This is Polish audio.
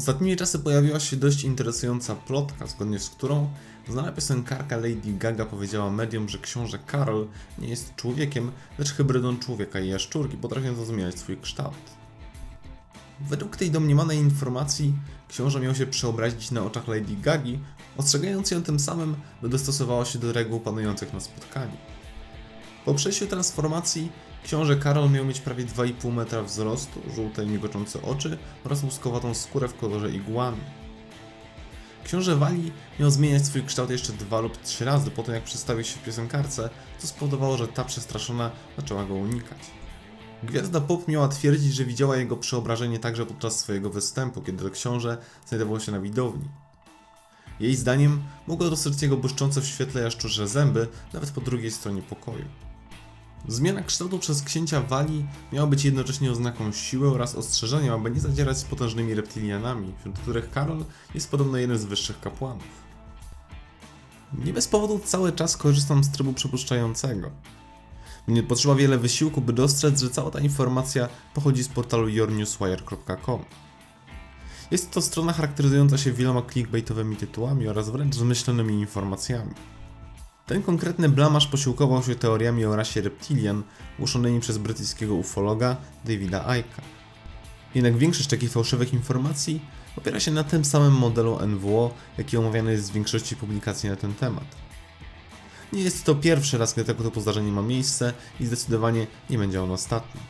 Ostatnimi czasy pojawiła się dość interesująca plotka, zgodnie z którą znana piosenkarka Lady Gaga powiedziała mediom, że książę Karol nie jest człowiekiem, lecz hybrydą człowieka i jaszczurki potrafiącą zmieniać swój kształt. Według tej domniemanej informacji książę miał się przeobrazić na oczach Lady Gagi, ostrzegając ją tym samym, by dostosowała się do reguł panujących na spotkaniu. Po przejściu transformacji książę Karol miał mieć prawie 2,5 metra wzrostu, żółte migoczące oczy oraz łuskowatą skórę w kolorze iguany. Książę Wali miał zmieniać swój kształt jeszcze dwa lub trzy razy po tym, jak przedstawił się w piosenkarce, co spowodowało, że ta przestraszona zaczęła go unikać. Gwiazda pop miała twierdzić, że widziała jego przeobrażenie także podczas swojego występu, kiedy książę znajdował się na widowni. Jej zdaniem mogło dostrzec jego błyszczące w świetle jaszczurze zęby nawet po drugiej stronie pokoju. Zmiana kształtu przez księcia Wali miała być jednocześnie oznaką siły oraz ostrzeżeniem, aby nie zadzierać z potężnymi reptilianami, wśród których Karol jest podobno jeden z wyższych kapłanów. Nie bez powodu cały czas korzystam z trybu przepuszczającego. Nie potrzeba wiele wysiłku, by dostrzec, że cała ta informacja pochodzi z portalu yournewswire.com. Jest to strona charakteryzująca się wieloma clickbaitowymi tytułami oraz wręcz zmyślonymi informacjami. Ten konkretny blamasz posiłkował się teoriami o rasie reptilian głoszonymi przez brytyjskiego ufologa Davida Icka. Jednak większość takich fałszywych informacji opiera się na tym samym modelu NWO, jaki omawiany jest w większości publikacji na ten temat. Nie jest to pierwszy raz, gdy tego typu zdarzenie ma miejsce i zdecydowanie nie będzie on ostatni.